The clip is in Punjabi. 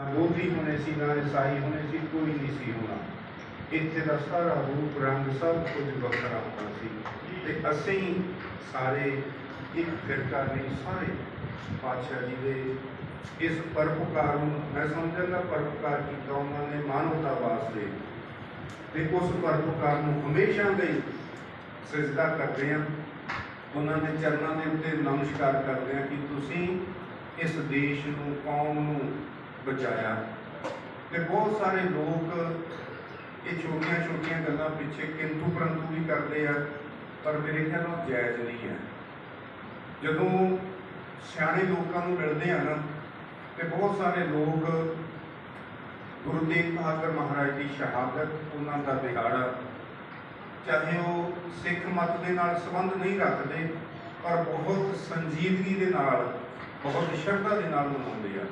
ਨਾ ਬੋਧੀ ਹੋਣੇ ਸੀ, ਨਾ ਈਸਾਈ ਹੋਣੇ ਸੀ, ਕੋਈ ਨਹੀਂ ਸੀ ਹੋਣਾ। ਇੱਥੇ ਦਾ ਸਾਰਾ ਰੂਪ, ਰੰਗ ਸਭ ਕੁਝ ਵੱਖਰਾ ਹੋਣਾ ਸੀ। ਤੇ ਅਸੀਂ ਸਾਰੇ ਇੱਕ ਫਿਰਕਾ ਨਹੀਂ, ਸਾਰੇ ਪਾਤਸ਼ਾਹ ਜੀ ਦੇ ਇਸ ਪਰਪਕਾਰ ਨੂੰ, ਮੈਂ ਸਮਝਦਾ ਪਰਪਕਾਰ ਕੀਤਾ ਉਹਨਾਂ ਨੇ ਮਾਨਵਤਾ ਵਾਸਤੇ ਤੇ ਉਸ ਪਰਪਕਾਰ ਨੂੰ ਹਮੇਸ਼ਾ ਲਈ ਸਜਦਾ ਕਰਦੇ ਹਾਂ। ਉਹਨਾਂ ਦੇ ਚਰਨਾਂ ਦੇ ਉੱਤੇ ਨਮਸਕਾਰ ਕਰਦੇ ਹਾਂ ਕਿ ਤੁਸੀਂ ਇਸ ਦੇਸ਼ ਨੂੰ, ਕੌਮ ਨੂੰ ਬਚਾਇਆ। ਤੇ ਬਹੁਤ ਸਾਰੇ ਲੋਕ ਇਹ ਛੋਟੀਆਂ ਛੋਟੀਆਂ ਗੱਲਾਂ ਪਿੱਛੇ ਕਿੰਤੂ ਪਰੰਤੂ ਵੀ ਕਰਦੇ ਆ, ਪਰ ਮੇਰੇ ਖਿਆਲ ਨਾਲ ਜਾਇਜ਼ ਨਹੀਂ ਹੈ। ਜਦੋਂ ਸਿਆਣੇ ਲੋਕਾਂ ਨੂੰ ਮਿਲਦੇ ਆ ਨਾ, ਤੇ ਬਹੁਤ ਸਾਰੇ ਲੋਕ ਗੁਰੂ ਤੇਗ ਬਹਾਦਰ ਮਹਾਰਾਜ ਦੀ ਸ਼ਹਾਦਤ, ਉਹਨਾਂ ਦਾ ਦਿਹਾੜਾ, ਚਾਹੇ ਉਹ ਸਿੱਖ ਮਤ ਦੇ ਨਾਲ ਸੰਬੰਧ ਨਹੀਂ ਰੱਖਦੇ, ਪਰ ਬਹੁਤ ਸੰਜੀਦਗੀ ਦੇ ਨਾਲ, ਬਹੁਤ ਸ਼ਰਧਾ ਦੇ ਨਾਲ ਮਨਾਉਂਦੇ ਆ।